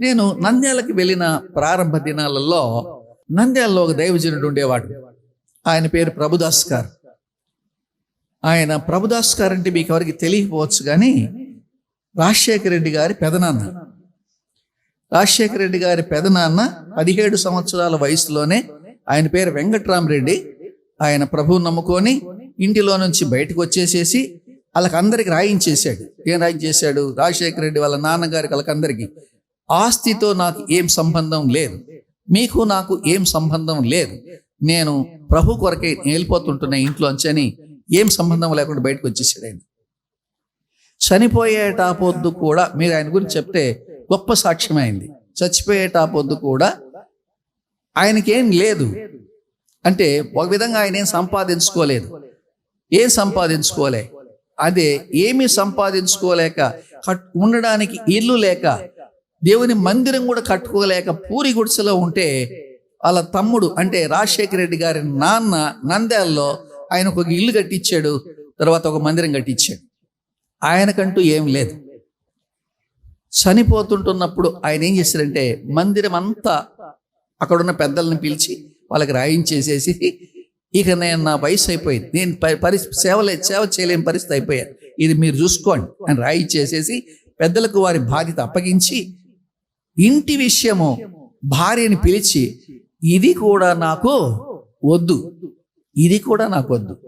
నేను నంద్యాలకు వెళ్ళిన ప్రారంభ దినాలలో నంద్యాలలో ఒక దైవజనుడు ఉండేవాడు. ఆయన పేరు ప్రభుదాస్ గారు. ఆయన ప్రభుదాస్ గారు అంటే మీకు ఎవరికి తెలియకపోవచ్చు కానీ రాజశేఖర రెడ్డి గారి పెదనాన్న. రాజశేఖర రెడ్డి గారి పెదనాన్న పదిహేడు సంవత్సరాల వయసులోనే ఆయన పేరు వెంకట్రామరెడ్డి. ఆయన ప్రభువు నమ్ముకొని ఇంటిలో నుంచి బయటకు వచ్చేసేసి వాళ్ళకందరికి రాయించేశాడు. ఏం రాయించేశాడు? రాజశేఖర రెడ్డి వాళ్ళ నాన్నగారికి వాళ్ళకందరికీ. ఆస్తితో నాకు ఏం సంబంధం లేదు. మీకు నాకు ఏం సంబంధం లేదు. నేను ప్రభు కొరకే వెళ్ళిపోతుంటున్నా ఇంట్లోంచని అని ఏం సంబంధం లేకుండా బయటకు వచ్చేసాడు ఆయన చనిపోయేటాపొద్దు కూడా మీరు ఆయన గురించి చెప్తే గొప్ప సాక్ష్యమైంది చచ్చిపోయేటాపొద్దు కూడా ఆయనకేం లేదు. అంటే ఒక విధంగా ఆయన ఏం సంపాదించుకోలేదు. ఏం సంపాదించుకోలే. అదే ఏమి సంపాదించుకోలేక ఉండడానికి ఇల్లు లేక దేవుని మందిరం కూడా కట్టుకోలేక పూరి గుడిసెలో ఉంటే వాళ్ళ తమ్ముడు అంటే రాజశేఖర రెడ్డి గారి నాన్న నంద్యాలలో ఆయనకు ఒక ఇల్లు కట్టించాడు తర్వాత ఒక మందిరం కట్టించాడు ఆయనకంటూ ఏం లేదు. చనిపోతుంటున్నప్పుడు ఆయన ఏం చేశారంటే మందిరం అంతా అక్కడున్న పెద్దలను పిలిచి వాళ్ళకి రాయించేసేసి ఇక నేను నా వయసు అయిపోయింది నేను ప- సేవలే సేవ చేయలేని పరిస్థితి అయిపోయాను. ఇది మీరు చూసుకోండి అని రాయించేసేసి పెద్దలకు వారి బాధ్యత అప్పగించి ఇంటి విషయము భార్యని పిలిచి ఇది కూడా నాకు వద్దు. ఇది కూడా నాకు వద్దు.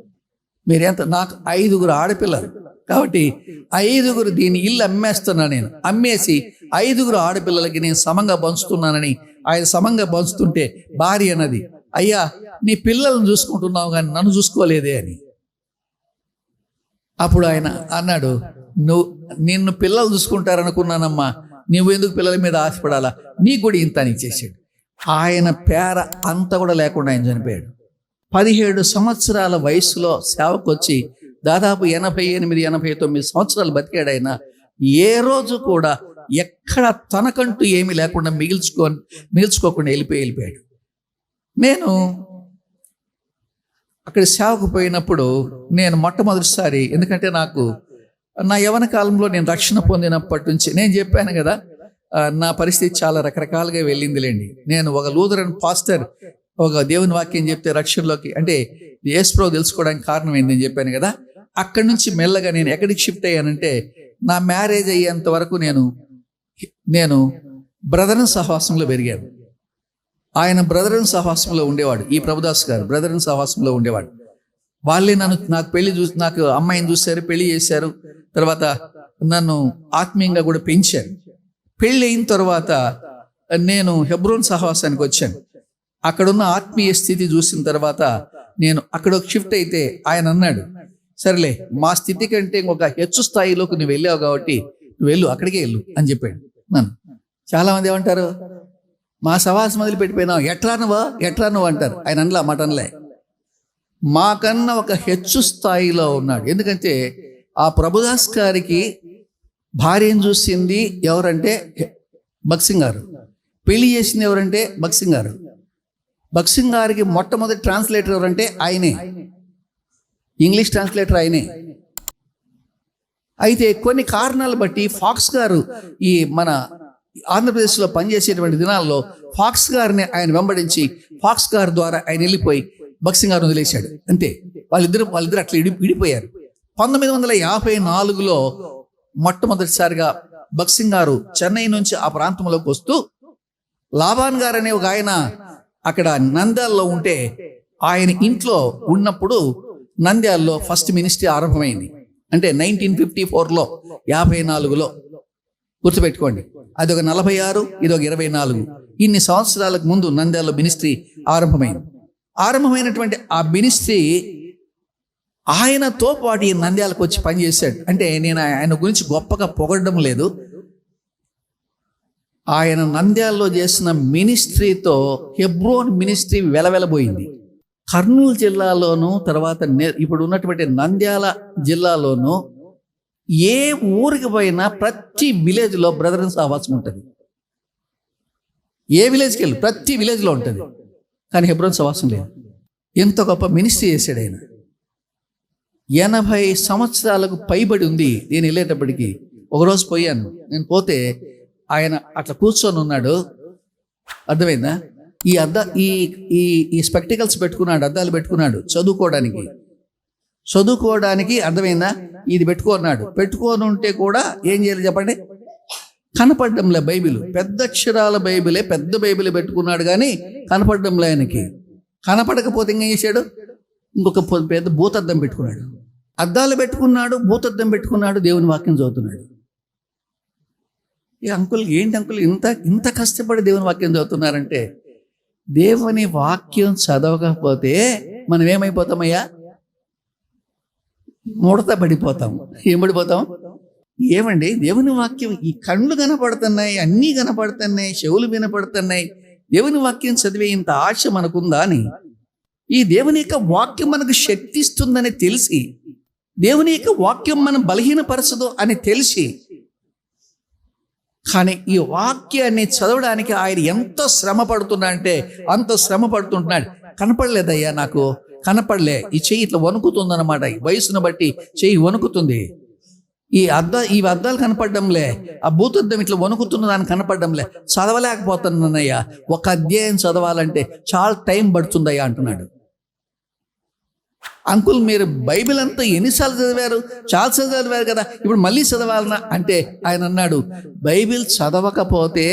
మీరెంత నాకు ఐదుగురు ఆడపిల్లలు. కాబట్టి ఐదుగురు దీని ఇల్లు అమ్మేస్తున్నా నేను. అమ్మేసి ఐదుగురు ఆడపిల్లలకి నేను సమంగా పంచుతున్నానని ఆయన సమంగా పంచుతుంటే భార్య అన్నది అయ్యా నీ పిల్లలను చూసుకుంటున్నావు కానీ నన్ను చూసుకోలేదే అని. అప్పుడు ఆయన అన్నాడు నువ్వు నిన్ను పిల్లలు చూసుకుంటారనుకున్నానమ్మా. నువ్వు ఎందుకు పిల్లల మీద ఆశపడాలా? నీ కూడా ఇంత అని చేశాడు. ఆయన పేర అంత కూడా లేకుండా ఆయన చనిపోయాడు. పదిహేడు సంవత్సరాల వయసులో సేవకు వచ్చి దాదాపు ఎనభై ఎనిమిది ఎనభై తొమ్మిది సంవత్సరాలు బతికాడు ఆయన ఏ రోజు కూడా ఎక్కడ తనకంటూ ఏమీ లేకుండా మిగిల్చుకో మిగిల్చుకోకుండా వెళ్ళిపోయి వెళ్ళిపోయాడు. నేను అక్కడ సేవకు పోయినప్పుడు నేను మొట్టమొదటిసారి ఎందుకంటే నాకు నా యవన కాలంలో నేను రక్షణ పొందినప్పటి నుంచి నేను చెప్పాను కదా నా పరిస్థితి చాలా రకరకాలుగా వెళ్ళిందిలేండి. నేను ఒక లూథరన్ పాస్టర్ ఒక దేవుని వాక్యం చెప్తే రక్షణలోకి అంటే ఏస్ప్రో తెలుసుకోవడానికి కారణం ఏంటని చెప్పాను కదా అక్కడి నుంచి మెల్లగా నేను ఎక్కడికి షిఫ్ట్ అయ్యానంటే నా మ్యారేజ్ అయ్యేంత వరకు నేను నేను బ్రదరన్ సహవాసంలో పెరిగాను. ఆయన బ్రదరన్ సహవాసంలో ఉండేవాడు ఈ ప్రభుదాస్ గారు బ్రదరన్ సహవాసంలో ఉండేవాడు. వాళ్ళే నన్ను నాకు పెళ్ళి చూసి నాకు అమ్మాయిని చూశారు పెళ్ళి చేశారు. తర్వాత నన్ను ఆత్మీయంగా కూడా పెంచారు. పెళ్ళి అయిన తర్వాత నేను హెబ్రోన్ సహవాసానికి వచ్చాను. అక్కడున్న ఆత్మీయ స్థితి చూసిన తర్వాత నేను అక్కడ ఒక షిఫ్ట్ అయితే ఆయన అన్నాడు సరేలే మా స్థితి కంటే ఇంకొక హెచ్చు స్థాయిలోకి నువ్వు వెళ్ళావు కాబట్టి నువ్వు వెళ్ళు అక్కడికే వెళ్ళు అని చెప్పాడు నన్ను. చాలా మంది ఏమంటారు మా సవాసం మొదలు పెట్టిపోయినావు ఎట్లా నువ్వు ఎట్లా నువ్వు? అంటారు. ఆయన అనలా మాట అనలే. మాకన్నా ఒక హెచ్చు స్థాయిలో ఉన్నాడు. ఎందుకంటే ఆ ప్రభుదాస్ గారికి భార్యను చూసింది ఎవరంటే బక్సింగ్ గారు. పెళ్ళి చేసింది ఎవరంటే బక్సింగ్ గారు. బక్సింగ్ గారికి మొట్టమొదటి ట్రాన్స్లేటర్ ఎవరంటే ఆయనే. ఇంగ్లీష్ ట్రాన్స్లేటర్ ఆయనే. అయితే కొన్ని కారణాలు బట్టి ఫాక్స్ గారు ఈ మన ఆంధ్రప్రదేశ్లో పనిచేసేటువంటి దినాల్లో ఫాక్స్ గారిని ఆయన వెంబడించి ఫాక్స్ గారి ద్వారా ఆయన వెళ్ళిపోయి బక్సింగ్ గారు వదిలేశాడు. అంతే. వాళ్ళిద్దరు వాళ్ళిద్దరు అట్లా ఇడి విడిపోయారు పంతొమ్మిది వందల యాభై నాలుగులో మొట్టమొదటిసారిగా బక్సింగ్ గారు చెన్నై నుంచి ఆ ప్రాంతంలోకి వస్తూ లాభాన్ గారు అనే ఒక ఆయన అక్కడ నంద్యాల్లో ఉంటే ఆయన ఇంట్లో ఉన్నప్పుడు నంద్యాల్లో ఫస్ట్ మినిస్ట్రీ ఆరంభమైంది. అంటే నైన్టీన్ ఫిఫ్టీ ఫోర్లో యాభై నాలుగులో. గుర్తుపెట్టుకోండి. అది ఒక నలభై ఆరు ఇది ఒక ఇరవై నాలుగు. ఇన్ని సంవత్సరాలకు ముందు నంద్యాల మినిస్ట్రీ ఆరంభమైంది. ఆరంభమైనటువంటి ఆ మినిస్ట్రీ ఆయనతో పాటు ఈ నంద్యాలకు వచ్చి పనిచేశాడు. అంటే నేను ఆయన గురించి గొప్పగా పొగడడం లేదు. ఆయన నంద్యాలలో చేసిన మినిస్ట్రీతో హెబ్రోన్ మినిస్ట్రీ వెలవెలబోయింది. కర్నూలు జిల్లాలోనూ తర్వాత ఇప్పుడు ఉన్నటువంటి నంద్యాల జిల్లాలోనూ ఏ ఊరికి పోయినా ప్రతి విలేజ్లో బ్రదర్స్ సహవాసం ఉంటుంది. ఏ విలేజ్కి వెళ్ళి ప్రతి విలేజ్లో ఉంటుంది. కానీ హెబ్రోన్ సవాసం లేదు. ఎంత గొప్ప మినిస్ట్రీ చేశాడు ఆయన. ఎనభై సంవత్సరాలకు పైబడి ఉంది. నేను వెళ్ళేటప్పటికి ఒకరోజు పోయాను. నేను పోతే ఆయన అట్లా కూర్చొని ఉన్నాడు. అర్థమైందా? ఈ అద్ద ఈ ఈ ఈ స్పెక్టికల్స్ పెట్టుకున్నాడు అద్దాలు పెట్టుకున్నాడు చదువుకోవడానికి. చదువుకోవడానికి అర్థమైందా? ఇది పెట్టుకున్నాడు పెట్టుకొని ఉంటే కూడా ఏం చేయాలి చెప్పండి? కనపడడంలే బైబిల్. పెద్ద అక్షరాల బైబిలే పెద్ద బైబిల్ పెట్టుకున్నాడు కానీ కనపడడంలే ఆయనకి. కనపడకపోతే ఇంకేం చేశాడు? ఇంకొక పెద్ద భూతద్దం పెట్టుకున్నాడు. అద్దాలు పెట్టుకున్నాడు భూతద్దం పెట్టుకున్నాడు దేవుని వాక్యం చదువుతున్నాడు. ఈ అంకుల్ ఏంటి అంకుల్ ఇంత ఇంత కష్టపడి దేవుని వాక్యం చదువుతున్నారంటే దేవుని వాక్యం చదవకపోతే మనం ఏమైపోతామయ్యా ముడత పడిపోతాం. ఏం పడిపోతాం? ఏమండి? దేవుని వాక్యం ఈ కళ్ళు కనపడుతున్నాయి అన్నీ కనపడుతున్నాయి చెవులు వినపడుతున్నాయి. దేవుని వాక్యం చదివే ఇంత ఆశ మనకుందా అని? ఈ దేవుని యొక్క వాక్యం మనకు శక్తి ఇస్తుందని తెలిసి దేవుని యొక్క వాక్యం మనం బలహీనపరచదు అని తెలిసి కానీ ఈ వాక్యాన్ని చదవడానికి ఆయన ఎంత శ్రమ పడుతున్నాడంటే అంత శ్రమ పడుతుంటున్నాడు. కనపడలేదయ్యా నాకు కనపడలే. ఈ చెయ్యి ఇట్లా వణుకుతుందన్నమాట. ఈ వయసును బట్టి చెయ్యి వణుకుతుంది. ఈ అద్ద ఈ అద్దాలు కనపడడంలే. ఆ భూతద్దం ఇట్లా వణుకుతున్న దాన్ని కనపడడంలే. చదవలేకపోతున్నానయ్యా ఒక అధ్యాయం చదవాలంటే చాలా టైం పడుతుందయ్యా అంటున్నాడు. అంకుల్ మీరు బైబిల్ అంతా ఎన్నిసార్లు చదివారు? చాలాసార్లు చదివారు కదా. ఇప్పుడు మళ్ళీ చదవాలనా? అంటే ఆయన అన్నాడు బైబిల్ చదవకపోతే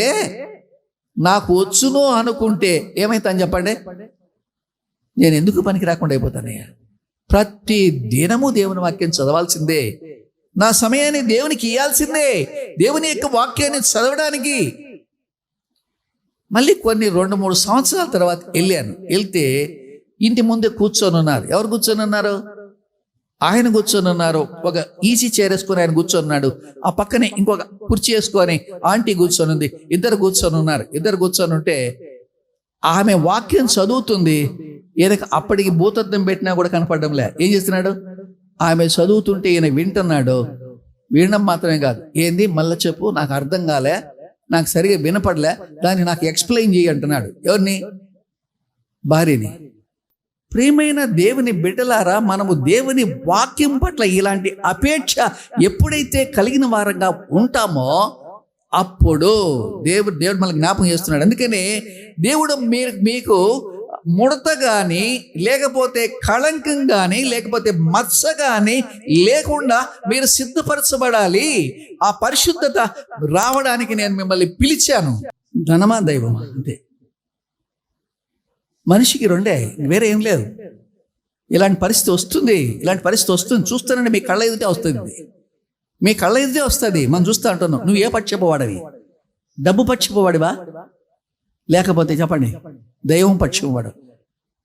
నాకు వచ్చును అనుకుంటే ఏమైతుందని చెప్పండి? నేను ఎందుకు పనికి రాకుండా అయిపోతానయ్యా? ప్రతి దినము దేవుని వాక్యం చదవాల్సిందే. నా సమయాన్ని దేవునికి ఇవ్వాల్సిందే దేవుని యొక్క వాక్యాన్ని చదవడానికి. మళ్ళీ కొన్ని రెండు మూడు సంవత్సరాల తర్వాత వెళ్ళాను. వెళ్తే ఇంటి ముందే కూర్చొని ఉన్నారు. ఎవరు కూర్చొని ఉన్నారు? ఆయన కూర్చొని ఉన్నారు. ఒక ఈజీ చైర్ వేసుకొని ఆయన కూర్చొని ఉన్నాడు. ఆ పక్కనే ఇంకొక కుర్చీ వేసుకొని ఆంటీ కూర్చొని ఉంది. ఇద్దరు కూర్చొని ఉన్నారు. ఇద్దరు కూర్చొని ఉంటే ఆమె వాక్యం చదువుతుంది. ఏదైనా అప్పటికి భూతత్వం పెట్టినా కూడా కనపడడంలే. ఏం చేస్తున్నాడు? ఆమె చదువుతుంటే ఈయన వింటున్నాడు. వినడం మాత్రమే కాదు. ఏంది? మళ్ళీ చెప్పు నాకు అర్థం కాలే నాకు సరిగా వినపడలే దాన్ని నాకు ఎక్స్ప్లెయిన్ చేయి అంటున్నాడు. ఎవరిని? భార్యని. ప్రియమైన దేవుని బిడ్డలారా మనము దేవుని వాక్యం పట్ల ఇలాంటి అపేక్ష ఎప్పుడైతే కలిగిన వారంగా ఉంటామో అప్పుడు దేవుడు దేవుడు మనకు జ్ఞాపకం చేస్తున్నాడు. అందుకని దేవుడు మీరు మీకు ముడత కానీ లేకపోతే కళంకం కానీ లేకపోతే మత్స కానీ లేకుండా మీరు సిద్ధపరచబడాలి. ఆ పరిశుద్ధత రావడానికి నేను మిమ్మల్ని పిలిచాను. ధనమా దైవమా? అంతే. మనిషికి రెండే వేరే ఏం లేదు. ఇలాంటి పరిస్థితి వస్తుంది ఇలాంటి పరిస్థితి వస్తుంది. చూస్తానండి మీ కళ్ళ ఎదుటే వస్తుంది. మీ కళ్ళ ఎదుటే వస్తుంది. మనం చూస్తా అంటున్నాం. నువ్వు ఏ పక్షపోవాడవి డబ్బు పక్షపోవాడివా లేకపోతే చెప్పండి. దైవం పక్షంవాడు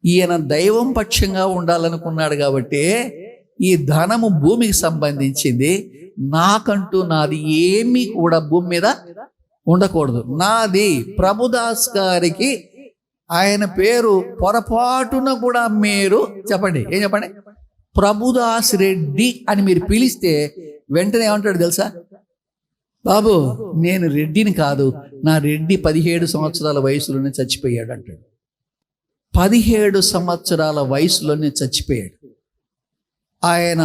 ఈయన దైవం పక్షంగా ఉండాలనుకున్నాడు కాబట్టి ఈ ధనము భూమికి సంబంధించింది. నాకంటూ నాది ఏమీ కూడా భూమి మీద ఉండకూడదు. నాది ప్రభుదాస్ గారికి ఆయన పేరు పొరపాటున కూడా మీరు చెప్పండి. ఏం చెప్పండి? ప్రభుదాస్ రెడ్డి అని మీరు పిలిస్తే వెంటనే ఏమంటాడు తెలుసా? బాబు నేను రెడ్డిని కాదు నా రెడ్డి పదిహేడు సంవత్సరాల వయసులోనే చచ్చిపోయాడు అంటాడు. పదిహేడు సంవత్సరాల వయసులోనే చచ్చిపోయాడు. ఆయన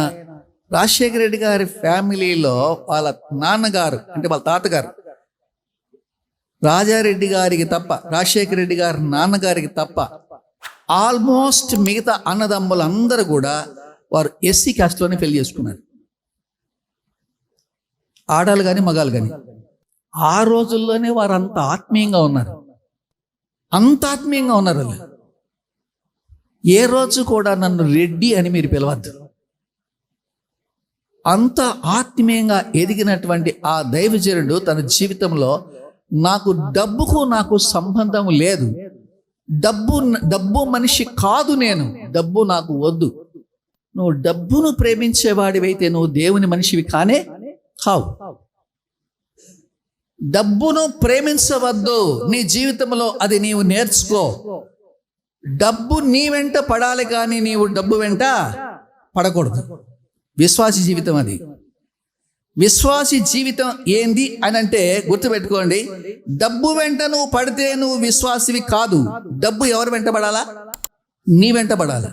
రాజశేఖర రెడ్డి గారి ఫ్యామిలీలో వాళ్ళ నాన్నగారు అంటే వాళ్ళ తాతగారు రాజారెడ్డి గారికి తప్ప రాజశేఖర రెడ్డి గారి నాన్నగారికి తప్ప ఆల్మోస్ట్ మిగతా అన్నదమ్ములు అందరూ కూడా వారు ఎస్సీ క్యాస్ట్లోనే పెళ్ళి చేసుకున్నారు. ఆడాలు కానీ మగాలు కానీ ఆ రోజుల్లోనే వారు అంత ఆత్మీయంగా ఉన్నారు. అంత ఆత్మీయంగా ఉన్నారు ఏ రోజు కూడా నన్ను రెడ్డి అని మీరు పిలవద్దు. అంత ఆత్మీయంగా ఎదిగినటువంటి ఆ దైవజనుడు తన జీవితంలో నాకు డబ్బుకు నాకు సంబంధం లేదు. డబ్బు డబ్బు మనిషి కాదు నేను. డబ్బు నాకు వద్దు. నువ్వు డబ్బును ప్రేమించేవాడివైతే నువ్వు దేవుని మనిషివి కానే కావు డబ్బును ప్రేమించవద్దు. నీ జీవితంలో అది నీవు నేర్చుకో. డబ్బు నీ వెంట పడాలి కానీ నీవు డబ్బు వెంట పడకూడదు. విశ్వాసి జీవితం అది. విశ్వాసి జీవితం ఏంది అని అంటే గుర్తుపెట్టుకోండి. డబ్బు వెంట నువ్వు పడితే నువ్వు విశ్వాసివి కాదు. డబ్బు ఎవరు వెంట పడాలా? నీ వెంట పడాలా?